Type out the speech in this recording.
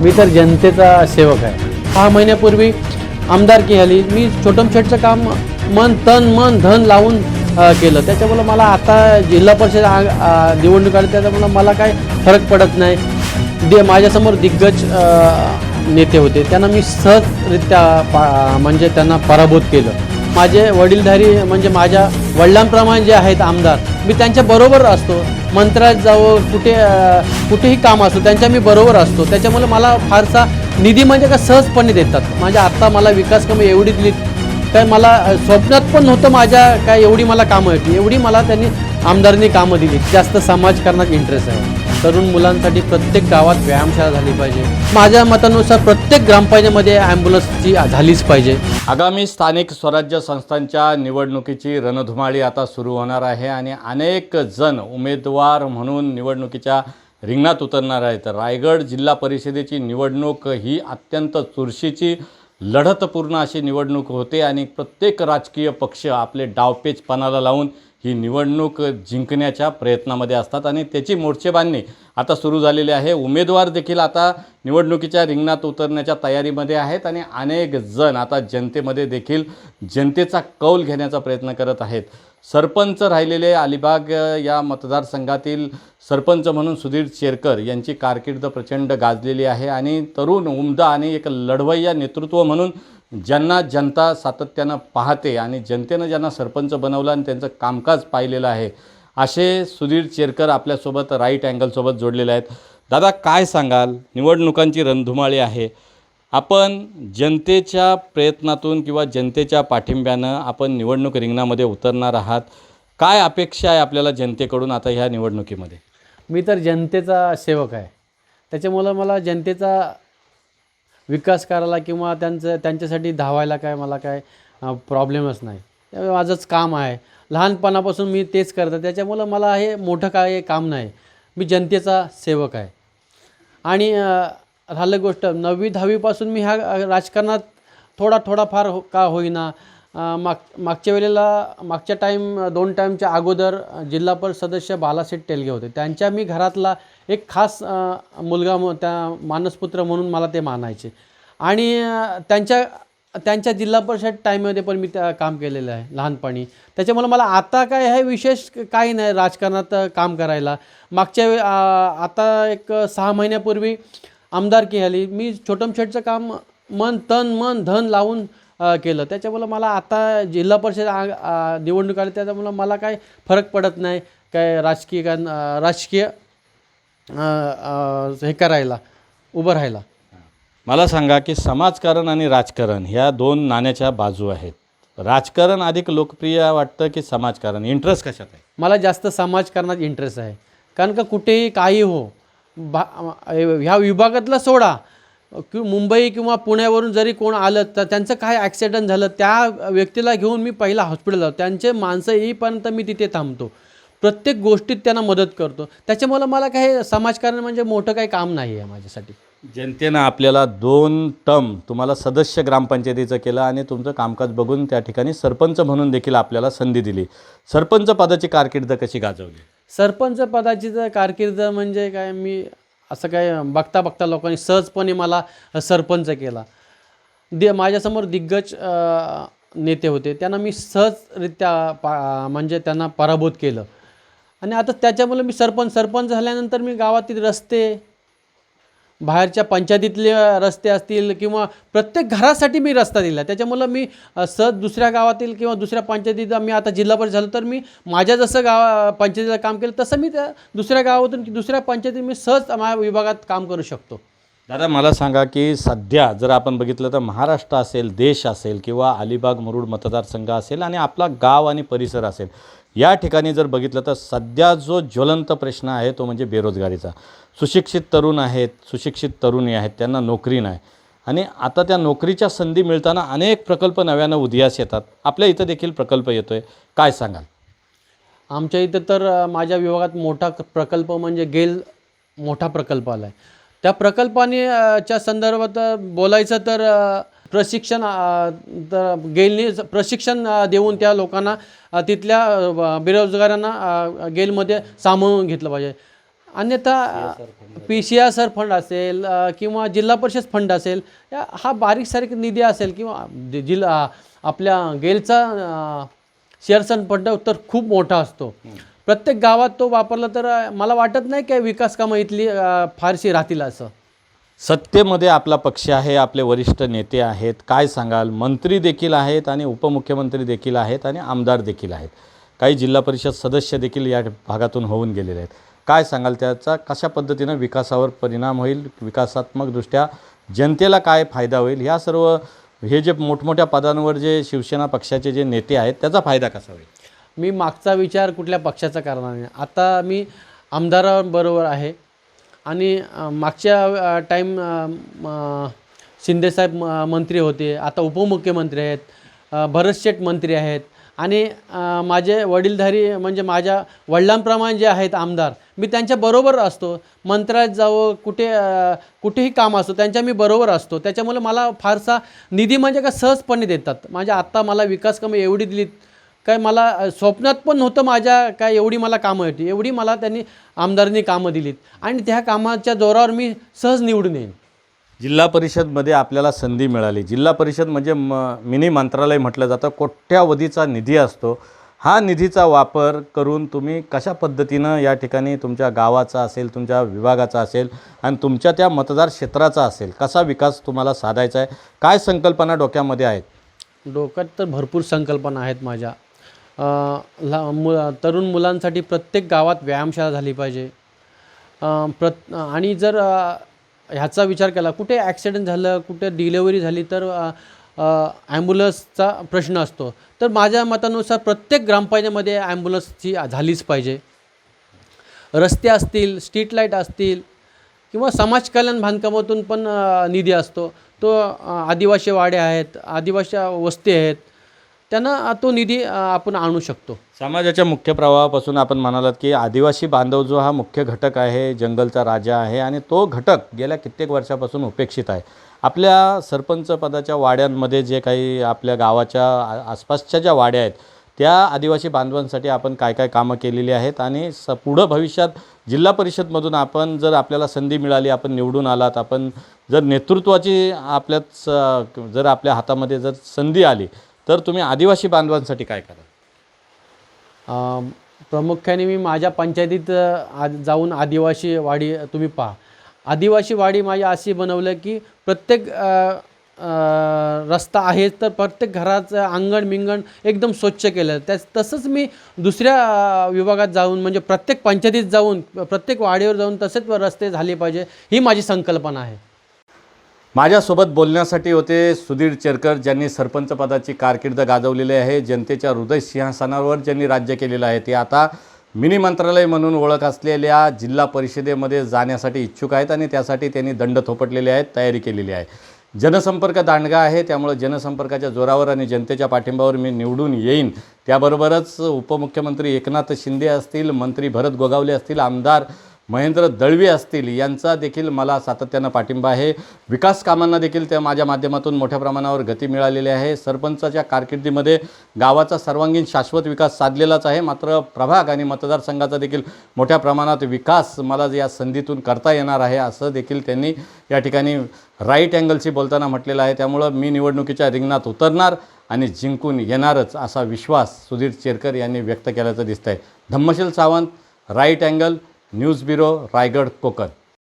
मी तर जनतेचा सेवक आहे. सहा महिन्यापूर्वी आमदारकी झाली मी छोटम काम मन तन मन धन लावून केलं. त्याच्यामुळं मला आता जिल्हा परिषद निवडणूक आली त्याच्यामुळं मला काय फरक पडत नाही. दे माझ्यासमोर दिग्गज नेते होते. त्यांना मी सहजरित्या पा म्हणजे त्यांना पराभूत केलं. माझे वडीलधारी म्हणजे माझ्या वडिलांप्रमाणे जे आहेत आमदार मी त्यांच्या बरोबर असतो. मंत्रालयात जाऊ कुठे कुठेही काम असतो त्यांच्या मी बरोबर असतो. त्याच्यामुळे मला फारसा निधी म्हणजे का सहजपणे देतात. माझ्या आत्ता मला विकास कामं एवढी दिली काय मला स्वप्नात पण नव्हतं माझ्या काय एवढी मला कामं होती एवढी मला त्यांनी आमदारांनी कामं दिली. जास्त समाजकारणात इंटरेस्ट आहे. तरुण मुलांसाठी प्रत्येक गावात व्यायामशाळा झाली पाहिजे. माझ्या मतानुसार प्रत्येक ग्रामपंचायतीमध्ये ॲम्ब्युलन्सची झालीच पाहिजे. आगामी स्थानिक स्वराज्य संस्थांच्या निवडणुकीची रणधुमाळी आता सुरू होणार आहे आणि अनेक जण उमेदवार म्हणून निवडणुकीच्या रिंगणात उतरणार आहेत. रायगड जिल्हा परिषदेची निवडणूक ही अत्यंत चुरशीची लढतपूर्ण अशी निवडणूक होते आणि प्रत्येक राजकीय पक्ष आपले डावपेचपणाला लावून ही निवडणूक जिंकण्याच्या प्रयत्नामध्ये असतात आणि त्याची मोर्चेबांधणी आता सुरू झालेली आहे. उमेदवार देखील आता निवडणुकीच्या रिंगणात उतरण्याच्या तयारीमध्ये आहेत आणि अनेक जण आता जनतेमध्ये देखील जनतेचा कौल घेण्याचा प्रयत्न करत आहेत. सरपंच राहिलेले अलिबाग या मतदारसंघातील सरपंच म्हणून सुधीर शेरकर यांची कारकीर्द प्रचंड गाजलेली आहे आणि तरुण उमदा आणि एक लढवय्या नेतृत्व म्हणून ज्यांना जनता सातत्यानं पाहते आणि जनतेनं ज्यांना सरपंच बनवलं आणि त्यांचं कामकाज पाहिलेलं आहे असे सुधीर चेरकर आपल्यासोबत राईट अँगलसोबत जोडलेले आहेत. दादा काय सांगाल? निवडणुकांची रणधुमाळी आहे. आपण जनतेच्या प्रयत्नातून किंवा जनतेच्या पाठिंब्यानं आपण निवडणूक रिंगणामध्ये उतरणार आहात. काय अपेक्षा आहे आपल्याला जनतेकडून आता ह्या निवडणुकीमध्ये? मी तर जनतेचा सेवक आहे. त्याच्यामुळं मला जनतेचा विकास करायला किंवा त्यांचं त्यांच्यासाठी धावायला काय मला काय प्रॉब्लेमच नाही. त्यामुळे माझंच काम आहे. लहानपणापासून मी तेच करतो त्याच्यामुळं मला हे मोठं काय काम नाही. मी जनतेचा सेवक आहे. आणि अ, झालं गोष्ट. नववी दहावीपासून मी ह्या राजकारणात थोडा थोडाफार हो का होईना. माग मागच्या वेळेला मागच्या टाईम दोन टाईमच्या अगोदर जिल्हापर जिल्हा परिषद सदस्य बालासेठ टेलगे होते. त्यांच्या मी घरातला एक खास मुलगा म त्या मानसपुत्र म्हणून मला ते मानायचे. आणि त्यांच्या त्यांच्या जिल्हा परिषद टाईममध्ये पण मी त्या काम केलेलं आहे लहानपणी. त्याच्यामुळे मला आता काय हे विशेष काही नाही राजकारणात काम करायला. मागच्या वे आता एक सहा महिन्यापूर्वी आमदारकी झाली मी छोटम शेटचं काम मन तन मन धन लावून केलं. त्याच्यामुळं मला आता जिल्हा परिषद निवडणूक आली त्याच्यामुळं मला काय फरक पडत नाही काय राजकीय का राजकीय हे करायला उभं राहायला. मला सांगा की समाजकारण आणि राजकारण ह्या दोन नाण्याच्या बाजू आहेत. राजकारण अधिक लोकप्रिय वाटतं की समाजकारण? इंटरेस्ट कशात आहे? मला जास्त समाजकारणात इंटरेस्ट आहे. कारण का कुठेही काही हो भा ह्या विभागातला सोडा. कि मुंबई किंवा पुण्यावरून जरी कोण आलं तर त्यांचं काय ॲक्सिडेंट झालं त्या व्यक्तीला घेऊन मी पहिला हॉस्पिटल जातो त्यांचे माणसं येईपर्यंत मी तिथे थांबतो. प्रत्येक गोष्टीत त्यांना मदत करतो. त्याच्यामुळं मला काही समाजकारण म्हणजे मोठं काही काम नाही आहे माझ्यासाठी. जनतेनं आपल्याला दोन टर्म तुम्हाला सदस्य ग्रामपंचायतीचं केलं आणि तुमचं कामकाज बघून त्या ठिकाणी सरपंच म्हणून देखील आपल्याला संधी दिली. सरपंच पदाची कारकीर्द कशी गाजवली? सरपंच पदाची जर कारकीर्द म्हणजे काय? मी असं काय बघता बघता लोकांनी सहजपणे मला सरपंच केला. दे माझ्यासमोर दिग्गज नेते होते. त्यांना मी सहजरित्या पा म्हणजे त्यांना पराभूत केलं. आणि आता त्याच्यामुळे मी सरपंच सरपंच झाल्यानंतर मी गावातील रस्ते बाहेरच्या पंचायतीतले रस्ते असतील किंवा प्रत्येक घरासाठी मी रस्ता दिला. त्याच्यामुळं मी सहज दुसऱ्या गावातील किंवा दुसऱ्या पंचायतीत मी आता जिल्हा परिषद झालो तर मी माझ्या जसं गाव पंचायतीला काम केलं तसं मी त्या दुसऱ्या गावातून की दुसऱ्या पंचायतीत मी सहज माझ्या विभागात काम करू शकतो. दादा मला सांगा की सध्या जर आपण बघितलं तर महाराष्ट्र असेल देश असेल किंवा अलिबाग मुरुड मतदारसंघ असेल आणि आपला गाव आणि परिसर असेल या ठिकाणी जर बघितलं तर सध्या जो ज्वलंत प्रश्न आहे तो म्हणजे बेरोजगारीचा. सुशिक्षित तरुण आहेत सुशिक्षित तरुणी आहेत त्यांना नोकरी नाही. आणि आता त्या नोकरीच्या संधी मिळताना अनेक प्रकल्प नव्यानं उदयास येतात. आपल्या इथं देखील प्रकल्प येतो आहे काय सांगाल? आमच्या इथं तर माझ्या विभागात मोठा क- प्रकल्प म्हणजे गेल मोठा प्रकल्प आला आहे त्या प्रकल्पाने च्या संदर्भात बोलायचं तर प्रशिक्षण गेलने प्रशिक्षण देऊन त्या लोकांना तिथल्या बेरोजगारांना गेलमध्ये सामावून घेतलं पाहिजे. अन्यथा पी सी आर सर फंड असेल किंवा जिल्हा परिषद फंड असेल या हा बारीक सारीक निधी असेल किंवा जिल्हा आपल्या गेलचा शेअरसन फंड तर खूप मोठा असतो. प्रत्येक गावात तो वापरला तर मला वाटत नाही की विकास कामं इथली फारशी राहतील असं. सत्तेमध्ये आपला पक्ष आहे आपले वरिष्ठ नेते आहेत काय सांगाल? मंत्री देखील आहेत आणि उपमुख्यमंत्री देखील आहेत आणि आमदार देखील आहेत. काही जिल्हा परिषद सदस्य देखील या भागातून होऊन गेलेले आहेत. काय सांगाल त्याचा? कशा पद्धतीनं विकासावर परिणाम होईल? विकासात्मकदृष्ट्या जनतेला काय फायदा होईल? ह्या सर्व हे जे मोठमोठ्या पदांवर जे शिवसेना पक्षाचे जे नेते आहेत त्याचा फायदा कसा होईल? मी मागचा विचार कुठल्या पक्षाचा करणार नाही. आता मी आमदारांबरोबर आहे. आणि मागच्या टाईम शिंदेसाहेब म- मंत्री होते आता उपमुख्यमंत्री आहेत भरतशेठ मंत्री आहेत आणि माझे वडीलधारी म्हणजे माझ्या वडिलांप्रमाणे जे आहेत आमदार मी त्यांच्या बरोबर असतो. मंत्रालयात जावं कुठे कुठेही काम असतो त्यांच्या मी बरोबर असतो. त्याच्यामुळे मला फारसा निधी म्हणजे का सहजपणे देतात. माझ्या आत्ता मला विकास कामं एवढी दिलीत काय मला स्वप्नात पण नव्हतं माझ्या काय एवढी मला कामं होती. एवढी मला त्यांनी आमदारांनी कामं दिलीत. आणि त्या कामाच्या जोरावर मी सहज निवडून येईन. जिल्हा परिषदमध्ये आपल्याला संधी मिळाली. जिल्हा परिषद म्हणजे म मिनी मंत्रालय म्हटलं जातं. कोट्यावधीचा निधी असतो. हा निधीचा वापर करून तुम्ही कशा पद्धतीनं या ठिकाणी तुमच्या गावाचा असेल तुमच्या विभागाचा असेल आणि तुमच्या त्या मतदार क्षेत्राचा असेल कसा विकास तुम्हाला साधायचा आहे? काय संकल्पना डोक्यामध्ये आहेत? डोक्यात तर भरपूर संकल्पना आहेत माझ्या. ला मु तरुण मुलांसाठी प्रत्येक गावात व्यायामशाळा झाली पाहिजे. प्रत आणि जर ह्याचा विचार केला कुठे ॲक्सिडेंट झालं कुठे डिलेवरी झाली तर ॲम्ब्युलन्सचा प्रश्न असतो. तर माझ्या मतानुसार प्रत्येक ग्रामपंचायतीमध्ये ॲम्ब्युलन्सची झालीच पाहिजे. रस्ते असतील स्ट्रीट लाइट असतील किंवा समाज कल्याण बांधकामातून पण निधी असतो. तो आदिवासी वाडे आहेत आदिवासी वस्ती आहेत त्यांना तो निधी आपण आणू शकतो. समाजाच्या मुख्य प्रवाहापासून आपण म्हणालात की आदिवासी बांधव जो हा मुख्य घटक आहे जंगलचा राजा आहे आणि तो घटक गेल्या कित्येक वर्षापासून उपेक्षित आहे. आपल्या सरपंच पदाच्या वाड्यांमध्ये जे काही आपल्या गावाच्या आसपासच्या ज्या वाड्या आहेत त्या आदिवासी बांधवांसाठी आपण काय काय कामं केलेली आहेत आणि स पुढं भविष्यात जिल्हा परिषदमधून आपण जर आपल्याला संधी मिळाली आपण निवडून आलात आपण जर नेतृत्वाची आपल्याच जर आपल्या हातामध्ये जर संधी आली तर तुम्ही आदिवासी बांधवांसाठी काय कराल? प्रामुख्याने मी माझ्या पंचायतीत अ, आज जाऊन आदिवासी वाडी तुम्ही पहा. आदिवासी वाडी माझी अशी बनवलं की प्रत्येक रस्ता आहे तर प्रत्येक घराचं अंगण मिंगण एकदम स्वच्छ केलं. त्याच तसंच मी दुसऱ्या विभागात जाऊन म्हणजे प्रत्येक पंचायतीत जाऊन प्रत्येक वाडीवर जाऊन तसेच रस्ते झाले पाहिजे ही माझी संकल्पना आहे. माझ्यासोबत बोलण्यासाठी होते सुधीर चेरकर ज्यांनी सरपंच पदाची कारकीर्द गाजवलेली आहे. जनतेच्या हृदय सिंहासनावर ज्यांनी राज्य केलेलं आहे ते आता मिनी मंत्रालय म्हणून ओळख असलेल्या जिल्हा परिषदेमध्ये जाण्यासाठी इच्छुक आहेत आणि त्यासाठी त्यांनी दंड थोपटलेले आहेत तयारी केलेली आहे. जनसंपर्क दांडगा आहे त्यामुळे जनसंपर्काच्या जोरावर आणि जनतेच्या पाठिंबावर मी निवडून येईन. त्याबरोबरच उपमुख्यमंत्री एकनाथ शिंदे असतील मंत्री भरत गोगावले असतील आमदार महेंद्र दळवी असतील यांचा देखील मला सातत्यानं पाठिंबा आहे. विकास कामांना देखील त्या माझ्या माध्यमातून मोठ्या प्रमाणावर गती मिळालेली आहे. सरपंचाच्या कारकिर्दीमध्ये गावाचा सर्वांगीण शाश्वत विकास साधलेलाच आहे. मात्र प्रभाग आणि मतदारसंघाचा देखील मोठ्या प्रमाणात विकास मला या संधीतून करता येणार आहे असं देखील त्यांनी या ठिकाणी राईट अँगलशी बोलताना म्हटलेलं आहे. त्यामुळं मी निवडणुकीच्या रिंगणात उतरणार आणि जिंकून येणारच असा विश्वास सुधीर चेरकर यांनी व्यक्त केल्याचं दिसतंय. Dhammasheel Sawant right angle news bureau Raigad Konkan.